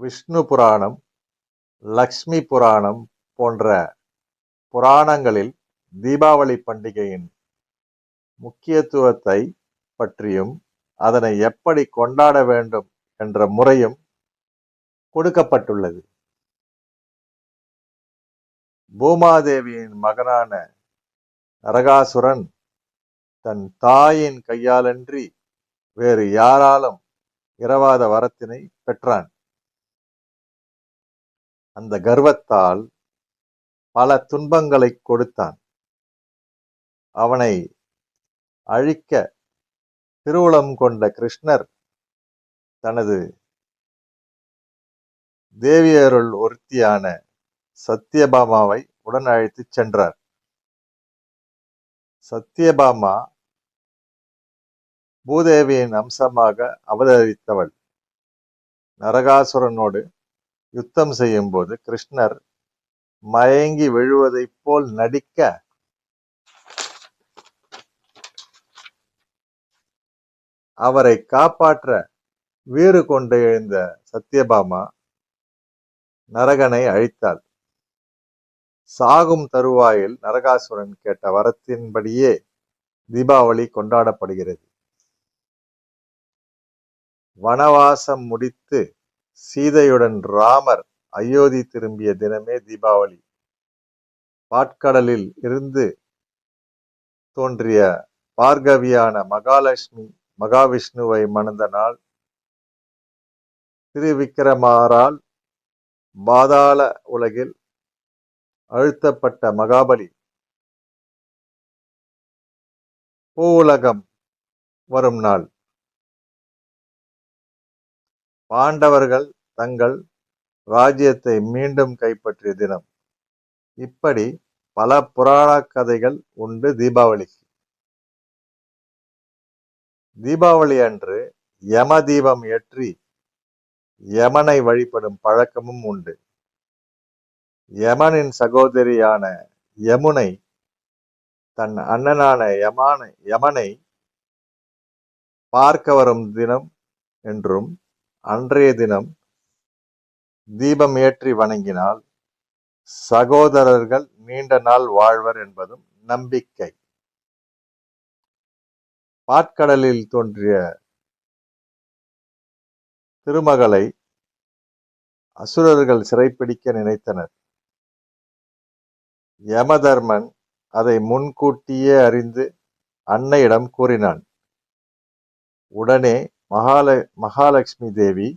விஷ்ணு புராணம் லக்ஷ்மி புராணம் போன்ற புராணங்களில் தீபாவளி பண்டிகையின் முக்கியத்துவத்தை பற்றியும் அதனை எப்படி கொண்டாட வேண்டும் என்ற முறையும் கொடுக்கப்பட்டுள்ளது. பூமாதேவியின் மகனான நரகாசுரன் தன் தாயின் கையாலன்றி வேறு யாராலும் இரவாத வரத்தினை பெற்றான். அந்த கர்வத்தால் பல துன்பங்களை கொடுத்தான். அவனை அழிக்க திருவுளம் கொண்ட கிருஷ்ணர் தனது தேவியருள் ஒருத்தியான சத்யபாமாவை உடன் அழைத்துச் சென்றார். சத்யபாமா பூதேவியின் அம்சமாக அவதரித்தவள். நரகாசுரனோடு யுத்தம் செய்யும்போது கிருஷ்ணர் மயங்கி விழுவதைப் போல் நடிக்க அவரை காப்பாற்ற வீறு கொண்டு எழுந்த சத்யபாமா நரகனை அழித்தாள். சாகும் தருவாயில் நரகாசுரன் கேட்ட வரத்தின்படியே தீபாவளி கொண்டாடப்படுகிறது. வனவாசம் முடித்து சீதையுடன் ராமர் அயோத்தி திரும்பிய தினமே தீபாவளி. பாட்கடலில் இருந்து தோன்றிய பார்கவியான மகாலட்சுமி மகாவிஷ்ணுவை மணந்த நாள். திருவிக்கிரமாரால் பாதாள உலகில் அழுத்தப்பட்ட மகாபலி. பூவுலகம் வரும் நாள். பாண்டவர்கள் தங்கள் ராஜ்யத்தை மீண்டும் கைப்பற்றிய தினம். இப்படி பல புராண கதைகள் உண்டு தீபாவளிக்கு. தீபாவளி அன்று யம தீபம் ஏற்றி யமனை வழிபடும் பழக்கமும் உண்டு. யமனின் சகோதரியான யமுனை தன் அண்ணனான யமான யமனை பார்க்க வரும் தினம் என்றும் அன்றைய தினம் தீபம் ஏற்றி வணங்கினால் சகோதரர்கள் நீண்ட நாள் வாழ்வர் என்பதும் நம்பிக்கை. பாட்கடலில் தோன்றிய திருமகளை அசுரர்கள் சிறைப்பிடிக்க நினைத்தனர். யமதர்மன் அதை முன்கூட்டியே அறிந்து அன்னையிடம் கூறினான் உடனே மகால மகாலட்சுமி தேவி.